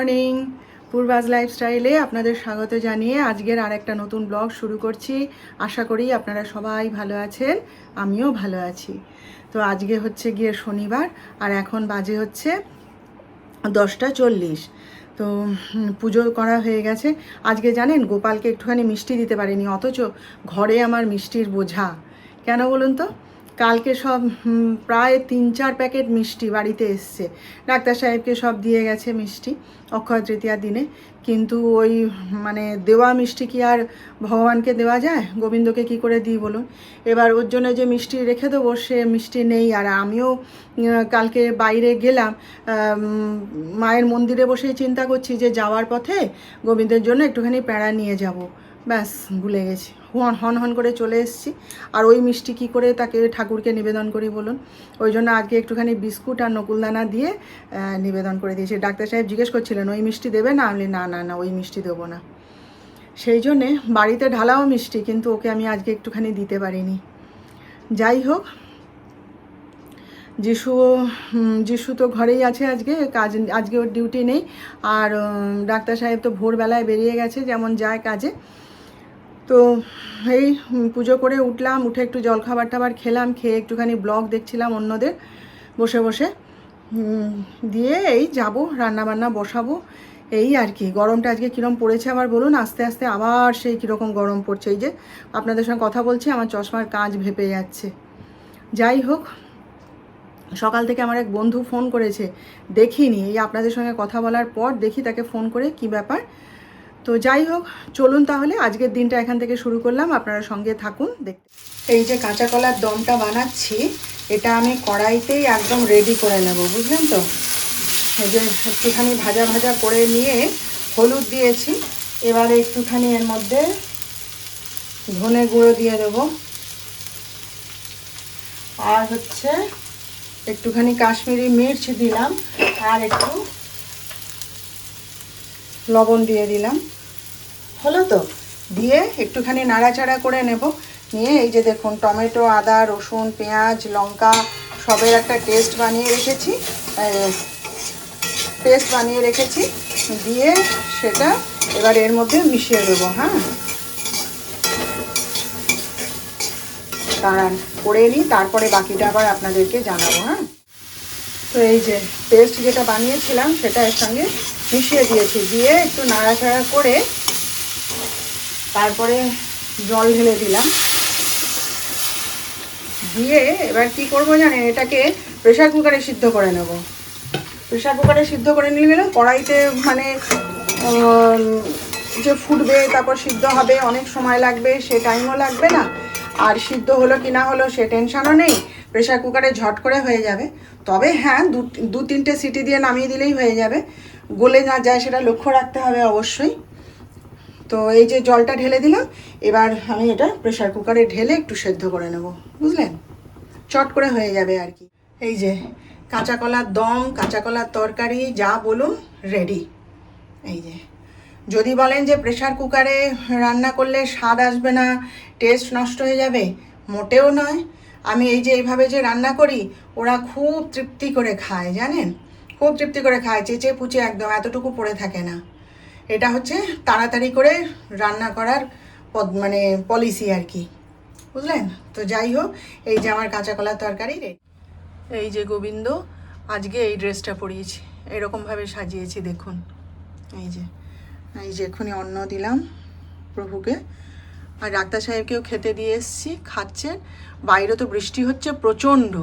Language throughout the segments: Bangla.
মর্নিং। পূর্বাজ লাইফস্টাইলে আপনাদের স্বাগত জানিয়ে আজকের আর একটা নতুন ব্লগ শুরু করছি। আশা করি আপনারা সবাই ভালো আছেন, আমিও ভালো আছি। তো আজকে হচ্ছে গিয়ে শনিবার, আর এখন বাজে হচ্ছে দশটা চল্লিশ। তো পুজো করা হয়ে গেছে। আজকে জানেন, গোপালকে একটুখানি মিষ্টি দিতে পারিনি, অথচ ঘরে আমার মিষ্টির বোঝা। কেন বলুন তো? কালকে সব প্রায় তিন চার প্যাকেট মিষ্টি বাড়িতে এসছে। ডাক্তার সাহেবকে সব দিয়ে গেছে মিষ্টি অক্ষয় তৃতীয়ার দিনে। কিন্তু ওই মানে দেওয়া মিষ্টি কি আর ভগবানকে দেওয়া যায়? গোবিন্দকে কি করে দিই বলুন? এবার ওর জন্য যে মিষ্টি রেখে দেবো, সে মিষ্টি নেই। আর আমিও কালকে বাইরে গেলাম মায়ের মন্দিরে বসেই চিন্তা করছি যে যাওয়ার পথে গোবিন্দের জন্য একটুখানি প্যাড়া নিয়ে যাব। ব্যাস, ভুলে গেছি। হন হন হন করে চলে এসেছি। আর ওই মিষ্টি কি করে তাকে ঠাকুরকে নিবেদন করি বলুন? ওই জন্য আজকে একটুখানি বিস্কুট আর নকুলদানা দিয়ে নিবেদন করে দিয়েছি। ডাক্তার সাহেব জিজ্ঞেস করছিলেন, ওই মিষ্টি দেবে না? আমি না না না, ওই মিষ্টি দেবো না। সেই জন্যে বাড়িতে ঢালাও মিষ্টি, কিন্তু ওকে আমি আজকে একটুখানি দিতে পারিনি। যাই হোক, যিশু যিশু তো ঘরেই আছে আজকে, কাজ, আজকে ওর ডিউটি নেই। আর ডাক্তার সাহেব তো ভোরবেলায় বেরিয়ে গেছে, যেমন যায় কাজে। তো এই পুজো করে উঠলাম, উঠে একটু জলখাবার টাবার খেলাম, খেয়ে একটুখানি ব্লগ দেখছিলাম অন্যদের বসে বসে। দিয়ে এই যাব রান্না বান্না বসাবো। এই আর কি, গরমটা আজকে কীরকম পড়েছে আবার বলুন? আস্তে আস্তে আবার সেই কীরকম গরম পড়ছে। এই যে আপনাদের সঙ্গে কথা বলছি, আমার চশমার কাজ ভেপে যাচ্ছে। যাই হোক, সকাল থেকে আমার এক বন্ধু ফোন করেছে, দেখিনি। এই আপনাদের সঙ্গে কথা বলার পর দেখি তাকে ফোন করে কি ব্যাপার। তো যাই হোক, চলুন তাহলে, আজকের দিনটা এখান থেকে শুরু করলাম, আপনারা সঙ্গে থাকুন, দেখতে। এই যে কাঁচা কলার দমটা বানাচ্ছি, এটা আমি কড়াইতেই একদম রেডি করে নেব, বুঝলেন তো? এই যে একটুখানি ভাজা ভাজা করে নিয়ে হলুদ দিয়েছি, এবারে একটুখানি এর মধ্যে ধনে গুঁড়ো দিয়ে দেবো। আর হচ্ছে একটুখানি কাশ্মীরি মির্চ দিলাম, আর একটু লবণ দিয়ে দিলাম। হলো তো? দিয়ে একটুখানি নাড়াচাড়া করে নেব। নিয়ে এই যে দেখুন, টমেটো, আদা, রসুন, পেঁয়াজ, লঙ্কা, সবের একটা টেস্ট বানিয়ে রেখেছি। পেস্ট বানিয়ে রেখেছি। দিয়ে সেটা এবার এর মধ্যে মিশিয়ে দেবো হ্যাঁ? দাঁড়ান, করে নিই, তারপরে বাকিটা আবার আপনাদেরকে জানাব হ্যাঁ? তো এই যে পেস্ট যেটা বানিয়েছিলাম, সেটা এর সঙ্গে মিশিয়ে দিয়েছি। দিয়ে একটু নাড়াচাড়া করে তারপরে জল ঢেলে দিলাম। দিয়ে এবার কি করব জানেন? এটাকে প্রেশার কুকারে সিদ্ধ করে নেব। প্রেশার কুকারে সিদ্ধ করে নিলে গেলে কড়াইতে মানে যে ফুটবে, তারপর সিদ্ধ হবে, অনেক সময় লাগবে, সে টাইমও লাগবে না। আর সিদ্ধ হলো কি না হলো সে টেনশনও নেই। প্রেশার কুকারে ঝট করে হয়ে যাবে। তবে হ্যাঁ দু তিনটে সিটি দিয়ে নামিয়ে দিলেই হয়ে যাবে। গলে না যায় সেটা লক্ষ্য রাখতে হবে অবশ্যই। তো এই যে জলটা ঢেলে দিলাম, এবার আমি এটা প্রেশার কুকারে ঢেলে একটু সেদ্ধ করে নেব। বুঝলেন? চট করে হয়ে যাবে আর কি। এই যে কাঁচা কলার দম, কাঁচা কলার তরকারি, যা বলুন রেডি এই যে। যদি বলেন যে প্রেশার কুকারে রান্না করলে স্বাদ আসবে না টেস্ট নষ্ট হয়ে যাবে, মোটেও নয়। আমি এই যে এইভাবে যে রান্না করি, ওরা খুব তৃপ্তি করে খায়, জানেন? খুব তৃপ্তি করে খায়, চেঁচে পুচে একদম, এতটুকু পড়ে থাকে না। এটা হচ্ছে তাড়াতাড়ি করে রান্না করার পদ- মানে পলিসি আর কি। বুঝলেন? তো যাই হোক, এই যে আমার কাঁচা কলার তরকারি এই যে গোবিন্দ, আজকে এই ড্রেসটা পরিয়েছি। এরকমভাবে সাজিয়েছি, দেখুন। এই যে এই যে এক্ষুনি অন্ন দিলাম প্রভুকে। আর ডাক্তার সাহেবকেও খেতে দিয়ে এসছি খাচ্ছেন বাইরে তো বৃষ্টি হচ্ছে প্রচণ্ড।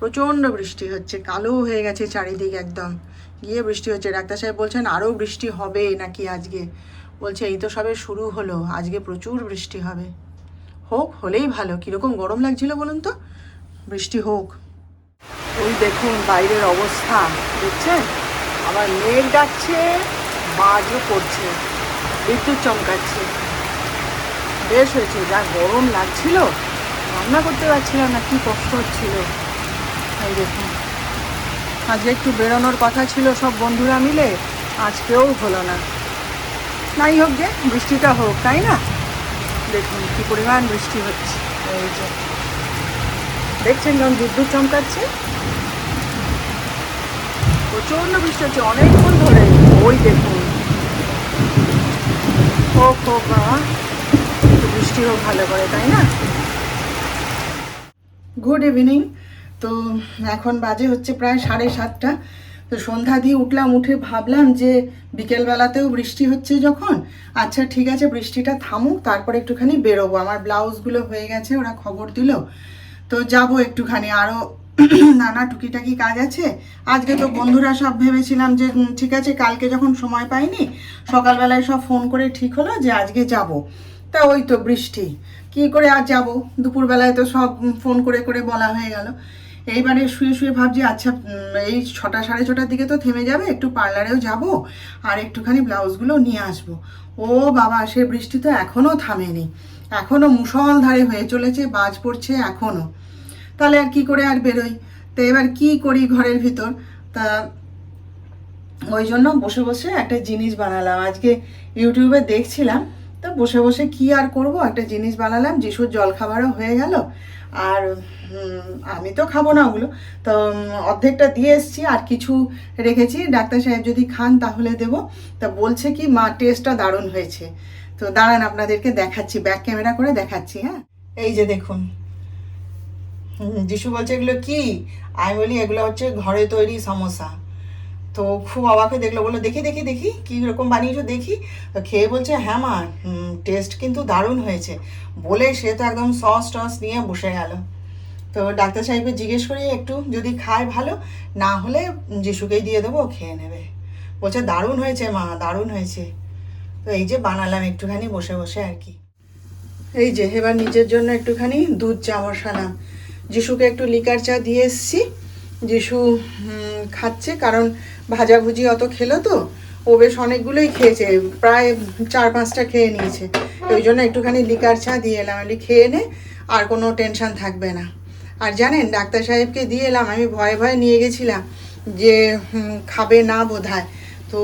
প্রচণ্ড বৃষ্টি হচ্ছে, কালো হয়ে গেছে চারিদিক একদম। গিয়ে বৃষ্টি হচ্ছে, ডাক্তার সাহেব বলছেন আরও বৃষ্টি হবে নাকি আজকে? বলছে, এই তো সবে শুরু হলো, আজকে প্রচুর বৃষ্টি হবে। হোক, হলেই ভালো, কীরকম গরম লাগছিল বলুন তো? বৃষ্টি হোক। ওই দেখুন, বাইরের অবস্থা, দেখছেন? আবার মেঘ ডাকছে, বাজও পড়ছে বিদ্যুৎ চমকাচ্ছে। বেশ হয়েছে, যা গরম লাগছিল, রান্না করতে পারছিলাম না, কি কষ্ট হচ্ছিল। এই দেখুন। আজকে একটু বেরোনোর কথা ছিল সব বন্ধুরা মিলে, আজকেও হলো না। নাই হোক যে বৃষ্টিটা হোক, তাই না? দেখুন কি পরিমাণ বৃষ্টি হচ্ছে। এই যে। দেখছেন কেমন বিদ্যুৎ চমকাচ্ছে? প্রচণ্ড বৃষ্টি হচ্ছে, অনেকক্ষণ ধরে। ওই দেখুন। ও বাবা একটু বৃষ্টি হোক ভালো করে, তাই না? গুড ইভিনিং তো এখন বাজে হচ্ছে প্রায় সাড়ে সাতটা। তো সন্ধ্যা দিয়ে উঠলাম, উঠে ভাবলাম যে বিকেলবেলাতেও বৃষ্টি হচ্ছে যখন। আচ্ছা ঠিক আছে, বৃষ্টিটা থামুক, তারপরে একটুখানি বেরোবো। আমার ব্লাউজগুলো হয়ে গেছে, ওরা খবর দিল। তো যাব একটুখানি। আরও নানা টুকিটাকি কাজ আছে। আজকে তো বন্ধুরা সব ভেবেছিলাম যে ঠিক আছে, কালকে যখন সময় পাইনি, সকালবেলায় সব ফোন করে ঠিক হলো যে আজকে যাব। তা ওই তো বৃষ্টি। কি করে আর যাব? দুপুরবেলায় তো সব ফোন করে করে বলা হয়ে গেল। এইবারে শুয়ে শুয়ে ভাবছি আচ্ছা এই ছটা সাড়ে ছটার দিকে তো থেমে যাবে, একটু পার্লারেও যাব আর একটুখানি ব্লাউজগুলো নিয়ে আসব। ও বাবা, সে বৃষ্টি তো এখনও থামেনি। এখনও মুষলধারে হয়ে চলেছে, বাজ পড়ছে এখনও তাহলে আর কি করে আর বেরোই? তো এবার কি করি ঘরের ভিতর? তা ওই জন্য বসে বসে একটা জিনিস বানালাম। আজকে ইউটিউবে দেখছিলাম, তো বসে বসে কি আর করব? একটা জিনিস বানালাম, যিশুর জলখাবারও হয়ে গেল। আর আমি তো খাব না ওগুলো। তো অর্ধেকটা দিয়ে এসছি, আর কিছু রেখেছি। ডাক্তার সাহেব যদি খান তাহলে দেব। তা বলছে কি, মা টেস্টটা দারুণ হয়েছে। তো দাঁড়ান, আপনাদেরকে দেখাচ্ছি ব্যাক ক্যামেরা করে দেখাচ্ছি হ্যাঁ? এই যে দেখুন। যিশু বলছে, এগুলো কি? আমি বলি, এগুলো হচ্ছে ঘরে তৈরি সমোসা। তো খুব অবাকে দেখল, বলল, দেখি দেখি দেখি, কী রকম বানিয়েছো, দেখি। তো খেয়ে বলছে হ্যাঁ মা টেস্ট কিন্তু দারুণ হয়েছে। বলে সে তো একদম সস টস নিয়ে বসে গেল। তো ডাক্তার সাহেবকে জিজ্ঞেস করি একটু যদি খায় ভালো, না হলে যিশুকেই দিয়ে দেবো খেয়ে নেবে। বলছে, দারুণ হয়েছে মা, দারুণ হয়েছে। তো এই যে বানালাম একটুখানি বসে বসে আর কি। এই যে, এবার নিজের জন্য একটুখানি দুধ চা বসালাম যিশুকে একটু লিকার চা দিয়ে এসছি। যিশু খাচ্ছে, কারণ ভাজাভুজি অত খেলো তো, ও বেশ অনেকগুলোই খেয়েছে, প্রায় চার পাঁচটা খেয়ে নিয়েছে। ওই জন্য একটুখানি লিকার চা দিয়ে এলাম, আমি খেয়ে নে, আর কোনো টেনশন থাকবে না। আর জানেন, ডাক্তার সাহেবকে দিয়ে এলাম, আমি ভয়ে ভয়ে নিয়ে গেছিলাম যে খাবে না বোধ তো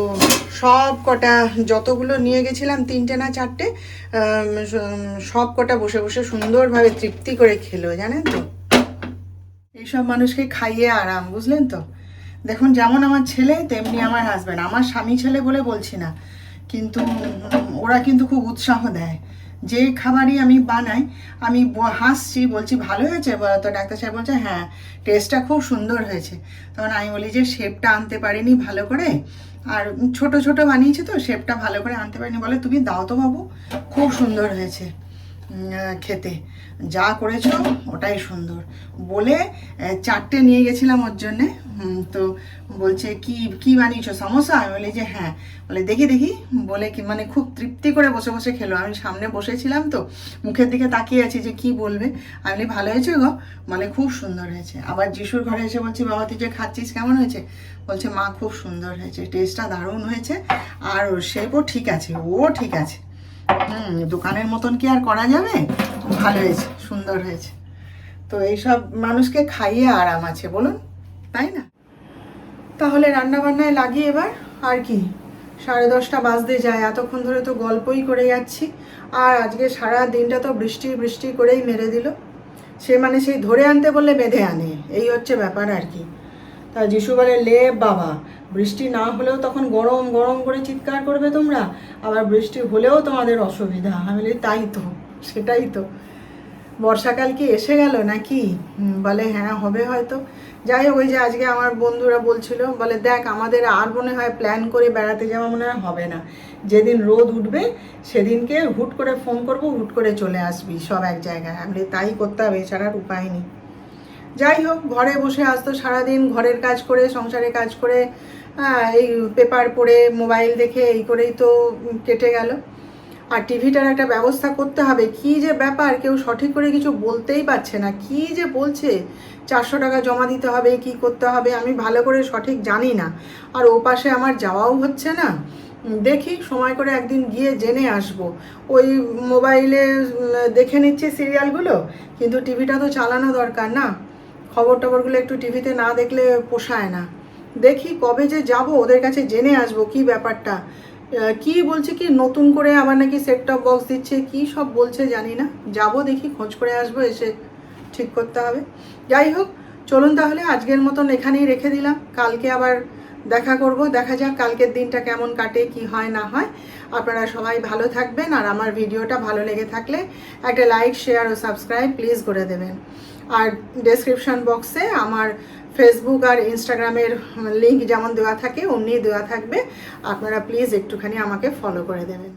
সব কটা, যতগুলো নিয়ে গেছিলাম, তিনটে না চারটে সব কটা বসে বসে সুন্দরভাবে তৃপ্তি করে খেলো, জানেন তো? এইসব মানুষকে খাইয়ে আরাম, বুঝলেন তো? দেখুন, যেমন আমার ছেলে, তেমনি আমার হাজব্যান্ড আমার স্বামী ছেলে বলে বলছি না, কিন্তু ওরা কিন্তু খুব উৎসাহ দেয়। যে খাবারই আমি বানাই, আমি হাসছি, বলছি, ভালো হয়েছে? তো, ডাক্তার সাহেব বলছে হ্যাঁ টেস্টটা খুব সুন্দর হয়েছে। তখন আমি বলি যে শেপটা আনতে পারিনি ভালো করে। আর ছোট ছোট বানিয়েছে তো শেপটা ভালো করে আনতে পারিনি। বলে, তুমি দাও তো বাবু, খুব সুন্দর হয়েছে। খেতে। যা করেছ, ওটাই সুন্দর। বলে চারটে নিয়ে গেছিলাম ওর জন্যে। তো বলছে, কি কি বানিয়েছো? সমোসা? আমি বলি, যে হ্যাঁ। বলে, দেখি দেখি। বলে কি মানে খুব তৃপ্তি করে বসে বসে খেলো। আমি সামনে বসেছিলাম তো, মুখের দিকে তাকিয়ে আছি যে কি বলবে? আমি বলি, ভালো হয়েছে গো। বলে, খুব সুন্দর হয়েছে। আবার যিশুর ঘরে এসে বলছি, বাবা, তুই যে খাচ্ছিস, কেমন হয়েছে? বলছে, মা, খুব সুন্দর হয়েছে। টেস্টটা দারুণ হয়েছে। আর শেপও ঠিক আছে, ও ঠিক আছে। হুম, দোকানের মতন কি আর করা যাবে? ভালো হয়েছে, সুন্দর হয়েছে। তো এইসব মানুষকে খাইয়ে আরাম আছে, বলুন, তাই না? তাহলে রান্না বান্নায় লাগি এবার আর কি? সাড়ে দশটা বাজতে যায়, এতক্ষণ ধরে তো গল্পই করে যাচ্ছি। আর আজকে সারা দিনটা তো বৃষ্টি বৃষ্টি করেই মেরে দিল। সে মানে সেই ধরে আনতে বললে বেঁধে আনে, এই হচ্ছে ব্যাপার আর কি। তা যিশু বলে, লে বাবা বৃষ্টি না হলেও তখন গরম গরম করে চিৎকার করবে তোমরা। আবার বৃষ্টি হলেও তোমাদের অসুবিধা। আমি বলি, তাই তো, সেটাই তো। বর্ষাকাল কি এসে গেল নাকি? বলে হ্যাঁ হবে হয়তো। যাই হোক, ওই যে আজকে আমার বন্ধুরা বলছিল, বলে, দেখ, আমাদের আর মনে হয় প্ল্যান করে বেড়াতে যাওয়া মনে হয় হবে না। যেদিন রোদ উঠবে, সেদিনকে হুট করে ফোন করব, হুট করে চলে আসবি সব এক জায়গায়। আমি তাই করতে হবে, এছাড়া আর উপায় নেই। যাই হোক, ঘরে বসে আসতো সারাদিন ঘরের কাজ করে, সংসারের কাজ করে এই পেপার পড়ে, মোবাইল দেখে এই করেই তো কেটে গেল। আর টিভিটার একটা ব্যবস্থা করতে হবে। কি যে ব্যাপার, কেউ সঠিক করে কিছু বলতেই পারছে না। কি যে বলছে? চারশো টাকা জমা দিতে হবে, কি করতে হবে? আমি ভালো করে সঠিক জানি না। আর ও পাশে আমার যাওয়াও হচ্ছে না। দেখি, সময় করে একদিন গিয়ে জেনে আসব। ওই মোবাইলে দেখে নিচ্ছে সিরিয়ালগুলো, কিন্তু টিভিটা তো চালানো দরকার না। খবর টবরগুলো একটু টিভিতে না দেখলে পোষায় না। দেখি কবে যে যাব, ওদের কাছে জেনে আসব কি ব্যাপারটা। কি বলছে কি, নতুন করে আবার নাকি সেট টপ বক্স দিচ্ছে, কি সব বলছে জানি না। যাব দেখি, খোঁজ করে আসব, এসে ঠিক করতে হবে। যাই হোক, চলুন তাহলে, আজকের মতন এখানেই রেখে দিলাম। কালকে আবার দেখা করব, দেখা যাক কালকের দিনটা কেমন কাটে, কি হয়, না হয়। আপনারা সবাই ভালো থাকবেন, আর আমার ভিডিওটা ভালো লেগে থাকলে একটা লাইক শেয়ার ও সাবস্ক্রাইব প্লিজ করে দেবেন। আর ডেসক্রিপশন বক্সে আমার ফেসবুক আর ইনস্টাগ্রামের লিঙ্ক যেমন দেওয়া থাকে অমনি দেওয়া থাকবে। আপনারা প্লিজ একটুখানি আমাকে ফলো করে দেবেন।